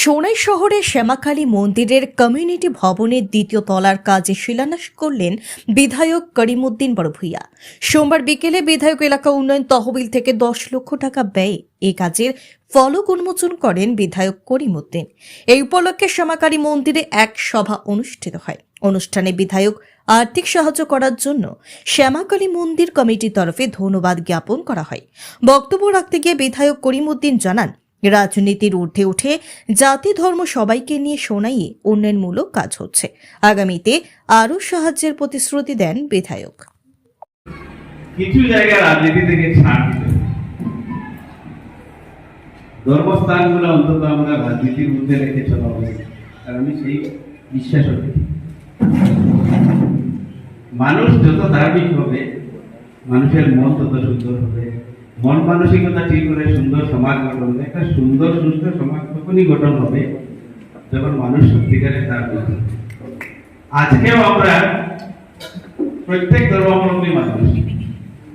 সোনাই শহরে শ্যামাকালী মন্দিরের কমিউনিটি ভবনের দ্বিতীয় তলার কাজে শিলান্যাস করলেন বিধায়ক করিমউদ্দিন বড়ভূইয়া। সোমবার বিকেলে বিধায়ক এলাকা উন্নয়ন তহবিল থেকে দশ লক্ষ টাকা ব্যয়ে এ কাজের ফলক উন্মোচন করেন বিধায়ক করিমউদ্দিন। এই উপলক্ষে শ্যামাকালী মন্দিরে এক সভা অনুষ্ঠিত হয়। অনুষ্ঠানে বিধায়ক আর্থিক সাহায্য করার জন্য শ্যামাকালী মন্দির কমিটির তরফে ধন্যবাদ জ্ঞাপন করা হয়। বক্তব্য রাখতে গিয়ে বিধায়ক করিমউদ্দিন জানান রাজনীতির ঊর্ধ্বে উঠে জাতি, ধর্ম সবাইকে নিয়ে শোনাইয়ে উন্নয়নমূলক কাজ হচ্ছে। আগামীতে আরও সাহায্যের প্রতিশ্রুতি দেন বিধায়ক। কিছু জায়গায় রাজনীতি থেকে ছাড় অন্তত আমরা রাজনীতির মধ্যে রেখে চলা আর আমি সেই বিশ্বাস মানুষ যত ধার্মিক হবে, মানুষের মন তত সুন্দর হবে। মন মানসিকতা ঠিক করে সুন্দর সমাজ গঠন হবে। একটা সুন্দর সুস্থ সমাজ তখনই গঠন হবে যখন মানুষ সত্যিকারে হবে। আজকেও আমরা প্রত্যেক ধর্মাবলম্বী মানুষ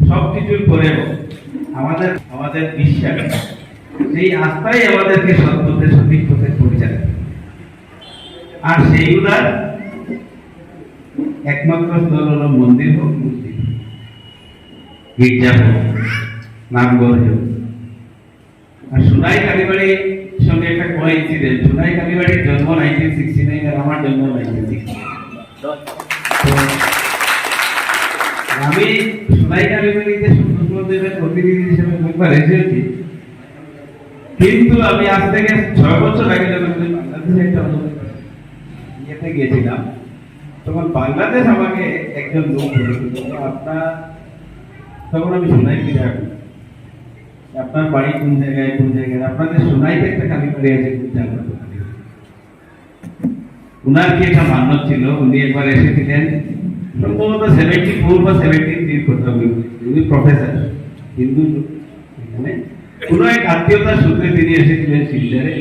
সব কিছুর পরেও আমাদের আমাদের বিশ্বাস সেই আস্থাই আমাদেরকে সৎপথে সঠিক পথে পরিচালিত আর সেইগুলার একমাত্র স্থল হলো মন্দির হোক হোক, গির্জা হোক। নামঘর হোক আর সোনাই কালীবাড়ির সঙ্গে একটা কোনো ইনসিডেন্ট সোনাই কালীবাড়ির জন্ম নাইনটিন সিক্সটি নাইন আর আমার জন্ম নাইনটিন সিক্সটি আমি সোনাই কালীবাড়িতে প্রতিনিধি হিসেবে এসেছি, কিন্তু আমি আজ থেকে ছয় বছর আগে যখন বাংলাদেশে একটা ইয়েতে গিয়েছিলাম, তখন বাংলাদেশ আমাকে একজন লোক আপনার তখন আমি সোনাই বিধায়ক। আপনার বাড়ি কোন জায়গায় কোন জায়গায়? আপনাদের সোনাইতে একটা কালীবাড়ি আছে কোন জায়গায় উনার কি একটা মান্য ছিল? উনি একবার এসেছিলেন, সম্ভবত সেভেন্টি ফোর বা সেভেন্টি থ্রির কথা বলি উনি প্রফেসর হিন্দু এখানে কোনো এক আত্মীয়তার সূত্রে তিনি এসেছিলেন শিলচরে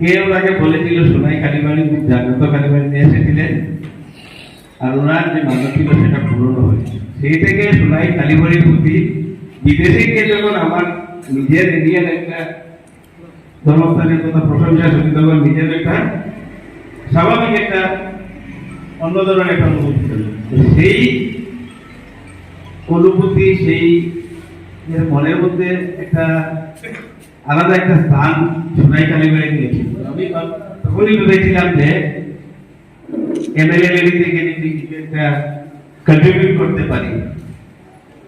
কে ওনাকে বলেছিল, সোনাই কালীবাড়ি জাগ্রত কালীবাড়ি নিয়ে এসেছিলেন। আর ওনার যে মান্য ছিল, সেটা পূরণ হয়েছে। সেই থেকে সোনাই কালীবাড়ির প্রতি বিদেশে যখন আমার নিজের ইন্ডিয়ান একটা ধর্মস্থানের কথা প্রশংসা শুনি তখন নিজের একটা স্বাভাবিক একটা অন্য ধরনের একটা অনুভূতি সেই অনুভূতি, সেই মনের মধ্যে একটা আলাদা একটা স্থান সোনাই কালীবাড়ি নিয়েছিল আমি তখনই ভেবেছিলাম যে এমএলএ থেকে যদি কিছু একটা কন্ট্রিবিউট করতে পারি।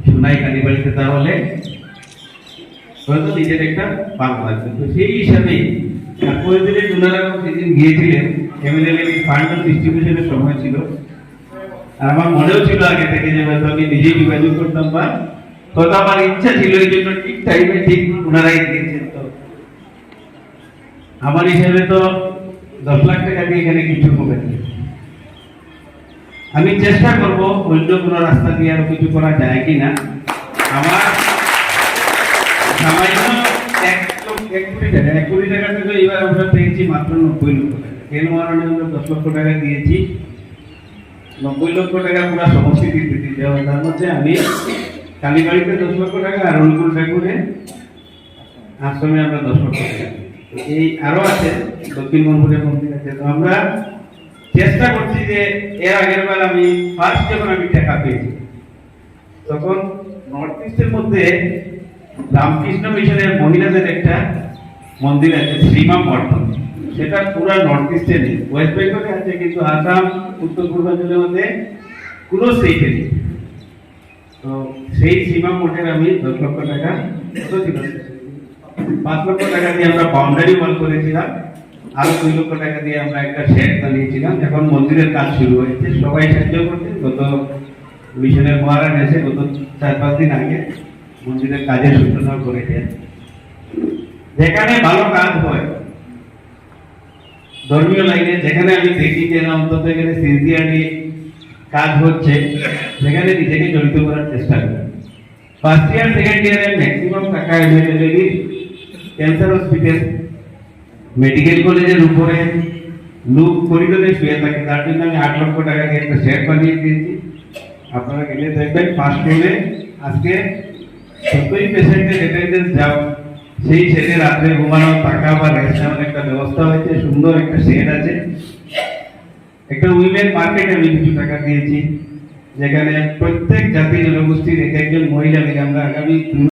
সোনাই কালীবাড়িতে তাহলে হয়তো নিজের একটা ভালো লাগবে তো সেই হিসাবেই দিনে ওনারা সেদিন গিয়েছিলেন এমএলএ ফান্ড ডিস্ট্রিবিউশনের সময় ছিল। আর আমার মনেও ছিল আগে থেকে যে হয়তো আমি নিজেই যোগাযোগ করতাম বা হয়তো আমার ইচ্ছা ছিল এই জন্য ঠিক টাইমে ঠিক ওনারাই দিয়েছেন তো। আমার হিসেবে তো দশ লাখ টাকা দিয়ে এখানে কিছু হবে না। আমি চেষ্টা করব অন্য কোনো রাস্তা দিয়ে আরও কিছু করা যায় কিনা। আমার সামান্য এক কোটি টাকা, এক টাকা থেকে মাত্র নব্বই লক্ষ টাকা। কারণে আমরা দশ লক্ষ টাকা দিয়েছি। নব্বই লক্ষ টাকা পুরো তার মধ্যে আমি দশ লক্ষ টাকা আর আশ্রমে আমরা দশ লক্ষ টাকা। এই আরও আছে, দক্ষিণ মন্দির আছে। তো আমরা চেষ্টা করছি যে এর আগের বার আমি ফার্স্ট যখন আমি টাকা পেয়েছি, তখন নর্থ ইস্টের মধ্যে রামকৃষ্ণ মিশনের মহিলাদের একটা মন্দির আছে, শ্রীমা মঠ সেটা পুরো নর্থ ইস্টে নেই ওয়েস্ট বেঙ্গলে আছে, কিন্তু আসাম উত্তর পূর্বাঞ্চলের মধ্যে কোনো স্টেটে নেই তো সেই সীমা মঠের আমি দশ লক্ষ টাকা? পাঁচ লক্ষ টাকা দিয়ে আমরা বাউন্ডারি ওয়াল করেছিলাম। আরও দুই লক্ষ টাকা দিয়ে আমরা একটা শেড বানিয়েছিলাম। এখন মন্দিরের কাজ শুরু হয়েছে। সবাই সাহায্য করছে। গত মিশনের মহারাজ এসে গত চার পাঁচ দিন আগে মন্দিরের কাজের সূচনা করেছে যেখানে ভালো কাজ হয়, ধর্মীয় লাইনে যেখানে আমি দেখি যে না, অন্তত এখানে সিনসিয়ারলি কাজ হচ্ছে, সেখানে নিজেকে জড়িত করার চেষ্টা করি। ফার্স্ট ইয়ার সেকেন্ড ইয়ারে ম্যাক্সিমাম টাকা ক্যান্সার হসপিটাল মেডিকেল কলেজের উপরে লোক করিডোরে শুয়ে থাকে। তার জন্য আমি আট লক্ষ টাকা দিয়ে একটা শেড বানিয়ে দিয়েছি। আপনারা গেলে দেখবেন ফার্স্ট ফ্লোরে আজকে যতই পেশেন্টের অ্যাটেন্ডেন্স যাও সেই শেডে রাত্রে ঘুমানো থাকা বা রেস্ট নেওয়ার একটা ব্যবস্থা হয়েছে, সুন্দর একটা শেড আছে। একটা উইমেন মার্কেট আমি কিছু টাকা দিয়েছি, যেখানে প্রত্যেক জাতি জনগোষ্ঠীর এক একজন মহিলা মিলে আমরা আগামী